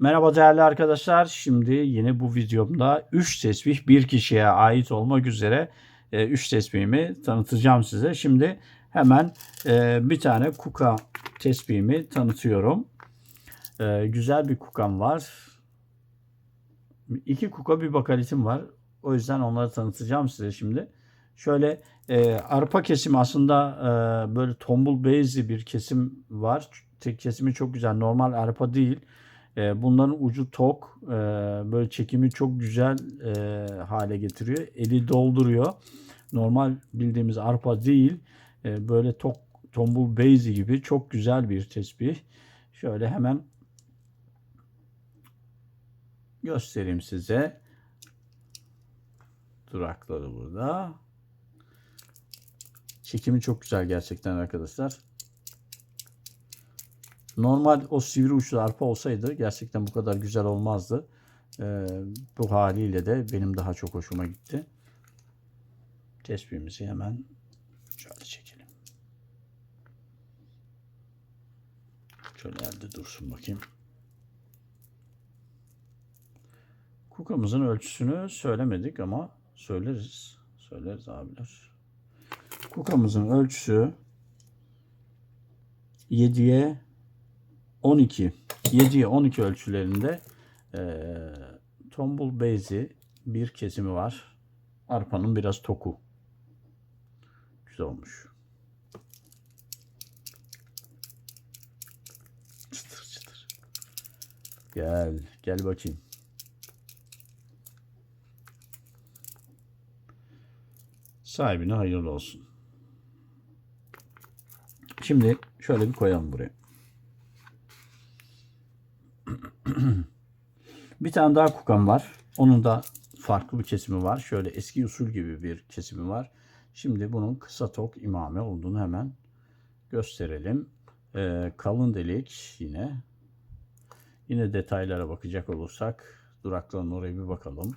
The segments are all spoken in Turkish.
Merhaba değerli arkadaşlar. Şimdi yine bu videomda 3 tesbih bir kişiye ait olmak üzere 3 tesbihimi tanıtacağım size. Şimdi hemen e, bir tane kuka tesbihimi tanıtıyorum. E, Güzel bir kukam var. İki kuka bir bakalitim var. O yüzden onları tanıtacağım size şimdi. Şöyle e, arpa kesimi aslında e, böyle tombul beyazlı bir kesim var. Tek kesimi çok güzel. Normal arpa değil. E, bunların ucu tok. E, böyle çekimi çok güzel e, hale getiriyor. Eli dolduruyor. Normal bildiğimiz arpa değil. Böyle tok tombul beyzi gibi çok güzel bir tesbih. Şöyle hemen göstereyim size. Durakları burada. Çekimi çok güzel gerçekten arkadaşlar. Normal o sivri uçlu arpa olsaydı gerçekten bu kadar güzel olmazdı. Ee, bu haliyle de benim daha çok hoşuma gitti. Tespihimizi hemen şöyle çekelim. Şöyle elde dursun bakayım. Kukamızın ölçüsünü söylemedik ama söyleriz. Söyleriz abiler. Kukamızın ölçüsü 7'ye 12. 7'ye 12 ölçülerinde e, tombul bezi bir kesimi var. Arpanın biraz toku. Güzel olmuş. Çıtır çıtır. Gel, gel bakayım. Sahibine hayırlı olsun. Şimdi şöyle bir koyalım buraya. bir tane daha kukam var. Onun da farklı bir kesimi var. Şöyle eski usul gibi bir kesimi var. Şimdi bunun kısa tok imame olduğunu hemen gösterelim. Ee, kalın delik yine. Yine detaylara bakacak olursak durakların oraya bir bakalım.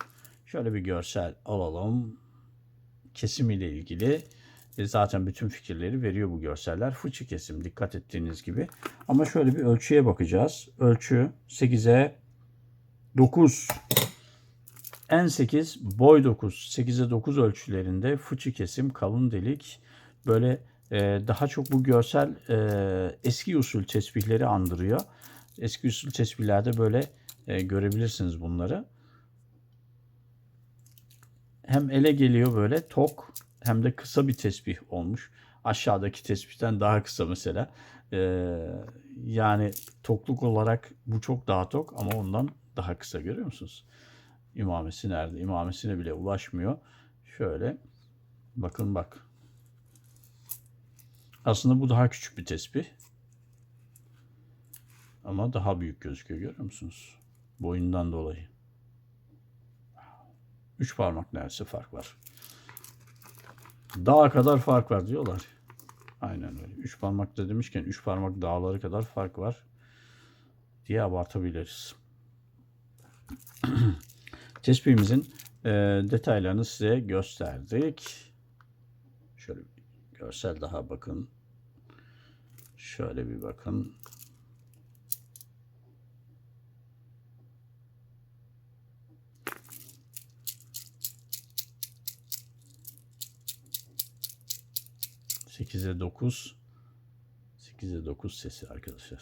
Şöyle bir görsel alalım. Kesim ile ilgili e, zaten bütün fikirleri veriyor bu görseller. Fıçı kesim dikkat ettiğiniz gibi. Ama şöyle bir ölçüye bakacağız. Ölçü 8'e 9. En 8 boy 9. 8'e 9 ölçülerinde fıçı kesim kalın delik. Böyle e, daha çok bu görsel e, eski usul tesbihleri andırıyor. Eski usul tesbihlerde böyle e, görebilirsiniz bunları. Hem ele geliyor böyle tok hem de kısa bir tesbih olmuş. Aşağıdaki tesbihten daha kısa mesela. Ee, yani tokluk olarak bu çok daha tok ama ondan daha kısa görüyor musunuz? İmamesi nerede? İmamesine bile ulaşmıyor. Şöyle bakın bak. Aslında bu daha küçük bir tesbih. Ama daha büyük gözüküyor görüyor musunuz? Boyundan dolayı. Üç parmak neredeyse fark var. Dağa kadar fark var diyorlar. Aynen öyle. Üç parmakta demişken üç parmak dağları kadar fark var diye abartabiliriz. Tespihimizin e, detaylarını size gösterdik. Şöyle bir görsel daha bakın. Şöyle bir bakın. Sekize dokuz. Sekize dokuz sesi arkadaşlar.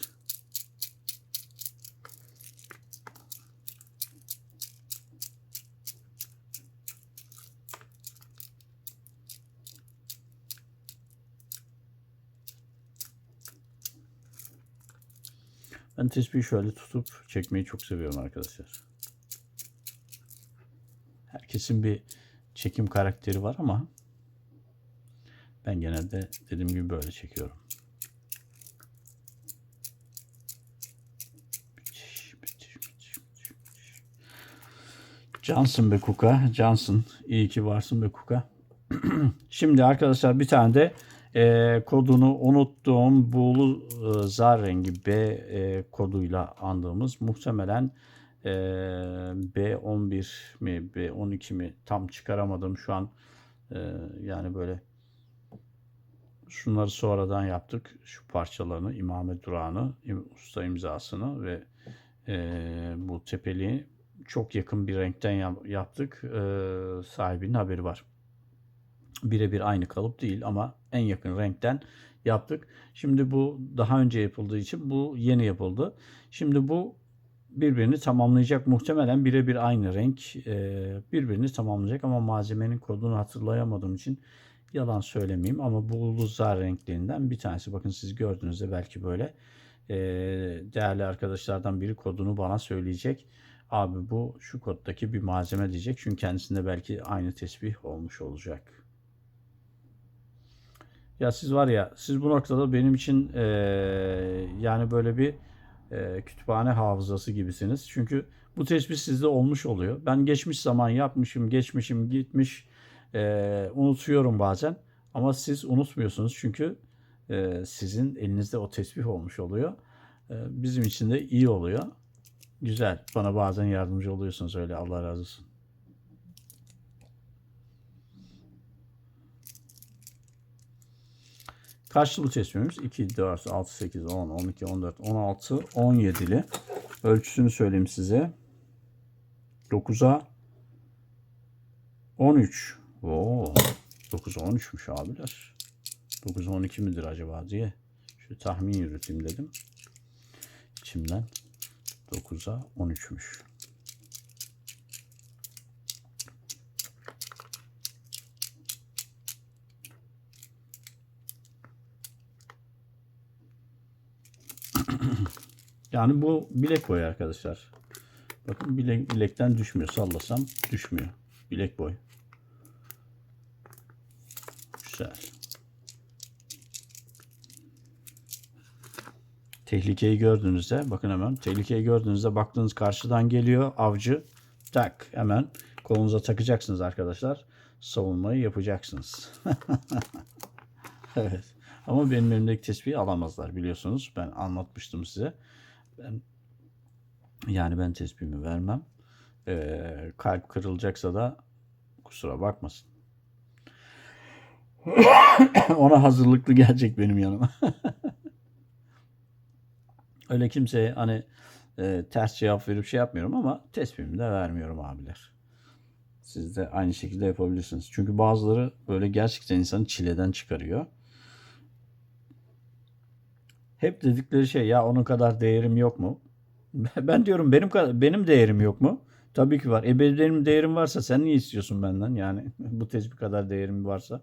Ben tespihi şöyle tutup çekmeyi çok seviyorum arkadaşlar. Herkesin bir çekim karakteri var ama ben genelde dediğim gibi böyle çekiyorum. Cansın be Kuka. Cansın. İyi ki varsın be Kuka. Şimdi arkadaşlar bir tane de e, kodunu unuttuğum buğulu e, zar rengi B e, koduyla andığımız muhtemelen e, B11 mi B12 mi tam çıkaramadım şu an e, yani böyle şunları sonradan yaptık şu parçalarını imame durağını usta imzasını ve Ee, bu tepeliği çok yakın bir renkten yap- yaptık. Ee, sahibinin haberi var. Birebir aynı kalıp değil ama en yakın renkten yaptık. Şimdi bu daha önce yapıldığı için bu yeni yapıldı. Şimdi bu birbirini tamamlayacak. Muhtemelen birebir aynı renk e, birbirini tamamlayacak ama malzemenin kodunu hatırlayamadığım için yalan söylemeyeyim ama bu zar renklerinden bir tanesi. Bakın siz gördüğünüzde belki böyle e, değerli arkadaşlardan biri kodunu bana söyleyecek. Abi bu şu koddaki bir malzeme diyecek. Çünkü kendisinde belki aynı tesbih olmuş olacak. Ya siz var ya siz bu noktada benim için e, yani böyle bir e, kütüphane hafızası gibisiniz. Çünkü bu tespit sizde olmuş oluyor. Ben geçmiş zaman yapmışım, geçmişim, gitmiş, e, unutuyorum bazen. Ama siz unutmuyorsunuz çünkü e, sizin elinizde o tesbih olmuş oluyor. E, bizim için de iyi oluyor. Güzel. Bana bazen yardımcı oluyorsunuz öyle. Allah razı olsun. Karşılığı tespihimiz 2, 4, 6, 8, 10, 12, 14, 16, 17'li. Ölçüsünü söyleyeyim size. 9'a 13. Oo, 9'a 13'müş abiler. 9'a 12 midir acaba diye. Şu tahmin yürüteyim dedim. İçimden 9'a 13'müş. Yani bu bilek boyu arkadaşlar. Bakın bilek, bilekten düşmüyor. Sallasam düşmüyor. Bilek boy. Güzel. Tehlikeyi gördüğünüzde bakın hemen tehlikeyi gördüğünüzde baktığınız karşıdan geliyor avcı tak hemen kolunuza takacaksınız arkadaşlar. Savunmayı yapacaksınız. evet. Ama benim elimdeki tespihi alamazlar biliyorsunuz. Ben anlatmıştım size. Ben yani ben tespihimi vermem. Ee, kalp kırılacaksa da kusura bakmasın. Ona hazırlıklı gelecek benim yanıma. Öyle kimseye hani e, ters cevap verip şey yapmıyorum ama tespihimi de vermiyorum abiler. Siz de aynı şekilde yapabilirsiniz. Çünkü bazıları böyle gerçekten insanı çileden çıkarıyor. Hep dedikleri şey ya onun kadar değerim yok mu? Ben diyorum benim benim değerim yok mu? Tabii ki var. E benim değerim varsa sen niye istiyorsun benden? Yani bu tespih kadar değerim varsa.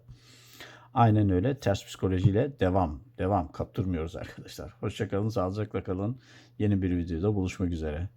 Aynen öyle. Ters psikolojiyle devam. Devam. Kaptırmıyoruz arkadaşlar. Hoşçakalın. Sağlıcakla kalın. Yeni bir videoda buluşmak üzere.